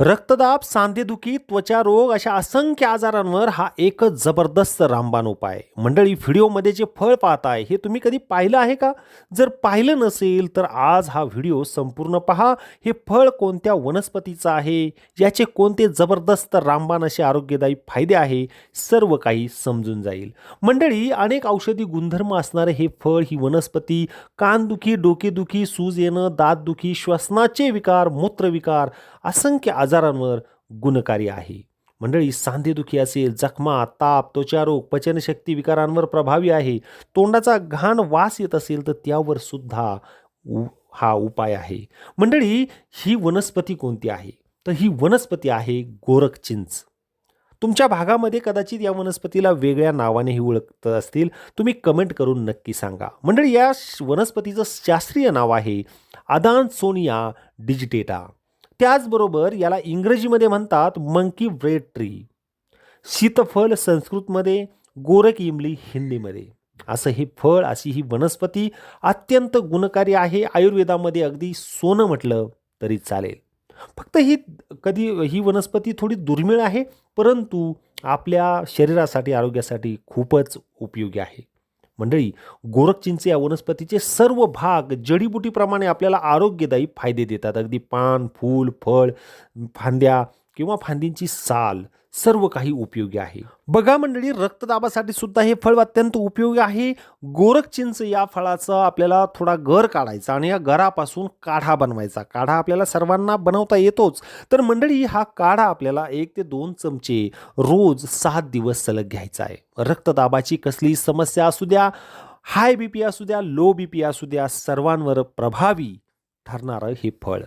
रक्तदाब सांधेदुखी त्वचा रोग अशा असंख्य आजारांवर हा एकच जबरदस्त रामबाण उपाय मंडळी व्हिडिओमध्ये जे फळ पाहताय हे तुम्ही कधी पाहिलं आहे का? जर पाहिलं नसेल तर आज हा व्हिडिओ संपूर्ण पहा. हे फळ कोणत्या वनस्पतीचं आहे? याचे कोणते जबरदस्त रामबाण असे आरोग्यदायी फायदे आहे? सर्व काही समजून जाईल. मंडळी अनेक औषधी गुणधर्म असणारे हे फळ ही वनस्पती कानदुखी डोकेदुखी सूज येणं दातदुखी श्वसनाचे विकार मूत्रविकार असंख्य आजारांवर गुणकारी आहे. मंडळी सांधेदुखी असेल जखमा ताप त्वचारोग पचनशक्ती विकारांवर प्रभावी आहे तोंडाचा घाण वास येत असेल तर त्यावर सुद्धा उ- हा उपाय आहे. मंडळी ही वनस्पती कोणती आहे? तर ही वनस्पती आहे गोरख चिंच तुमच्या भागामध्ये कदाचित या वनस्पतीला वेगळ्या नावानेही ओळखत असतील. तुम्ही कमेंट करून नक्की सांगा. मंडळी या श- वनस्पतीचं शास्त्रीय नाव आहे अदानसोनिया डिजिटेटा. त्याचबरोबर याला इंग्रजीमध्ये म्हणतात मंकी ब्रेड ट्री. सीतफळ संस्कृतमध्ये गोरख इमली हिंदीमध्ये. असं हे फळ अशी ही वनस्पती अत्यंत गुणकारी आहे. आयुर्वेदामध्ये अगदी सोनं म्हटलं तरी चालेल. फक्त ही कधी ही वनस्पती थोडी दुर्मिळ आहे परंतु आपल्या शरीरासाठी आरोग्यासाठी खूपच उपयोगी आहे. मंडळी गोरखचिंचे या वनस्पतीचे सर्व भाग जडीबुटीप्रमाणे आपल्याला आरोग्यदायी फायदे देतात. अगदी पान फूल फळ फांद्या किंवा फांदींची साल सर्व काही उपयोगी आहे. बघा मंडळी रक्तदाबासाठी सुद्धा हे फळ अत्यंत उपयोगी आहे. गोरखचिंच या फळाचा आपल्याला थोडा गर काढायचा आणि या गरापासून काढा बनवायचा. काढा आपल्याला सर्वांना बनवता येतोच. तर मंडळी हा काढा आपल्याला एक ते दोन चमचे रोज सात दिवस सलग घ्यायचा आहे. रक्तदाबाची कसलीही समस्या असू द्या हाय बी पी असू द्या लो बी पी असू द्या सर्वांवर प्रभावी ठरणारं हे फळ.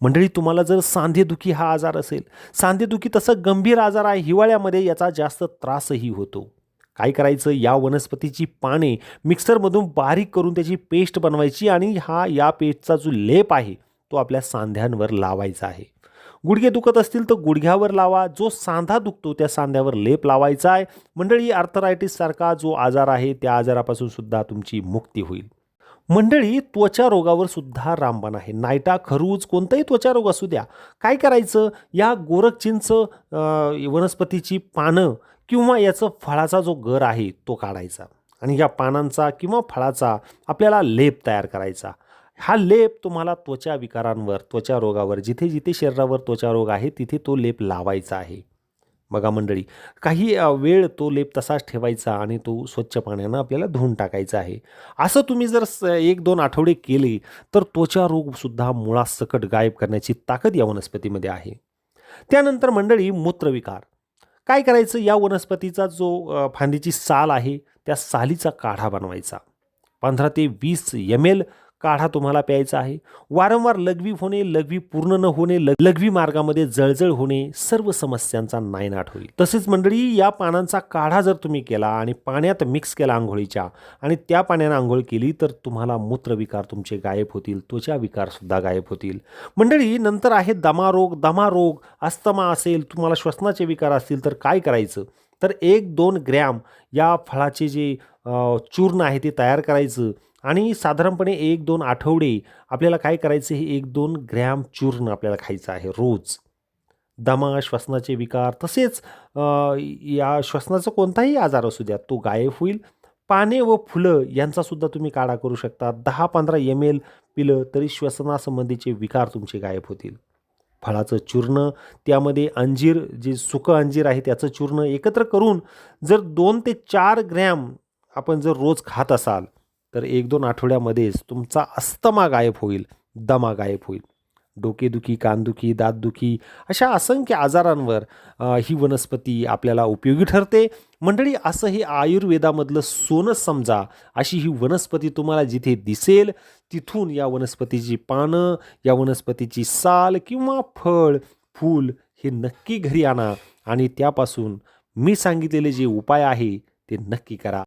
मंडळी तुम्हाला जर सांधेदुखी हा आजार असेल सांधेदुखी तसं गंभीर आजार आहे हिवाळ्यामध्ये याचा जास्त त्रासही होतो. काय करायचं? या वनस्पतीची पाने मिक्सरमधून बारीक करून त्याची पेस्ट बनवायची आणि हा या पेस्टचा जो लेप आहे तो आपल्या सांध्यांवर लावायचा आहे. गुडघे दुखत असतील तर गुडघ्यावर लावा. जो सांधा दुखतो त्या सांध्यावर लेप लावायचा आहे. मंडळी आर्थरायटिससारखा जो आजार आहे त्या आजारापासून सुद्धा तुमची मुक्ती होईल. मंडळी त्वचा रोगावर सुद्धा रामबाण आहे. नायटा खरूज कोणताही त्वचा रोग असू द्या काय करायचं? या गोरखचिंच वनस्पतीची पानं किंवा याचं फळाचा जो गर आहे तो काढायचा. आणि या पानांचा किंवा फळाचा आपल्याला लेप तयार करायचा. हा लेप तुम्हाला त्वचा विकारांवर त्वचा रोगावर जिथे जिथे शरीरावर त्वचा रोग आहे तिथे तो लेप लावायचा आहे. बघा मंडळी काही वेळ तो लेप तसाच ठेवायचा आणि तो स्वच्छ पाण्यानं आपल्याला धुवून टाकायचा आहे. असं तुम्ही जर स एक दोन आठवडे केले तर त्वचा रोगसुद्धा मुळासकट गायब करण्याची ताकद या वनस्पतीमध्ये आहे. त्यानंतर मंडळी मूत्रविकार. काय करायचं? या वनस्पतीचा जो फांदीची साल आहे त्या सालीचा काढा बनवायचा. पंधरा ते वीस एम एल काढा तुम्हाला प्यायचा आहे. वारंवार लघवी होणे लघवी पूर्ण न होणे लघवी मार्गामध्ये जळजळ होणे सर्व समस्यांचा नायनाट होईल. तसेच मंडळी या पानांचा काढा जर तुम्ही केला आणि पाण्यात मिक्स केला आंघोळीच्या आणि त्या पाण्यानं आंघोळ केली तर तुम्हाला मूत्रविकार तुमचे गायब होतील त्वचा विकारसुद्धा गायब होतील. मंडळी नंतर आहे दमारोग दमारोग अस्थमा असेल तुम्हाला श्वसनाचे विकार असतील तर काय करायचं? तर एक दोन ग्रॅम या फळाचे जे चूर्ण आहे ते तयार करायचं. आणि साधारणपणे एक दोन आठवडे आपल्याला काय करायचं हे एक दोन ग्रॅम चूर्ण आपल्याला खायचं आहे रोज. दमा श्वसनाचे विकार तसेच या श्वसनाचा कोणताही आजार असू द्या तो गायब होईल. पाने व फुलं यांचासुद्धा तुम्ही काढा करू शकता. दहा पंधरा एम एल पिलं तरी श्वसनासंबंधीचे विकार तुमचे गायब होतील. फळाचं चूर्ण त्यामध्ये अंजीर जे सुकं अंजीर आहे त्याचं चूर्ण एकत्र करून जर दोन ते चार ग्रॅम आपण जर रोज खात असाल तर एक दोन आठवड्यामध्येच तुमचा अस्थमा गायब होईल दमा गायब होईल. डोकेदुखी कानदुखी दातदुखी अशा असंख्य आजारांवर ही वनस्पती आपल्याला उपयोगी ठरते. मंडळी असं हे आयुर्वेदामधलं सोनं समजा अशी ही वनस्पती तुम्हाला जिथे दिसेल तिथून या वनस्पतीची पानं या वनस्पतीची साल किंवा फळ फूल हे नक्की घरी आणा आणि त्यापासून मी सांगितलेले जे उपाय आहे ते नक्की करा.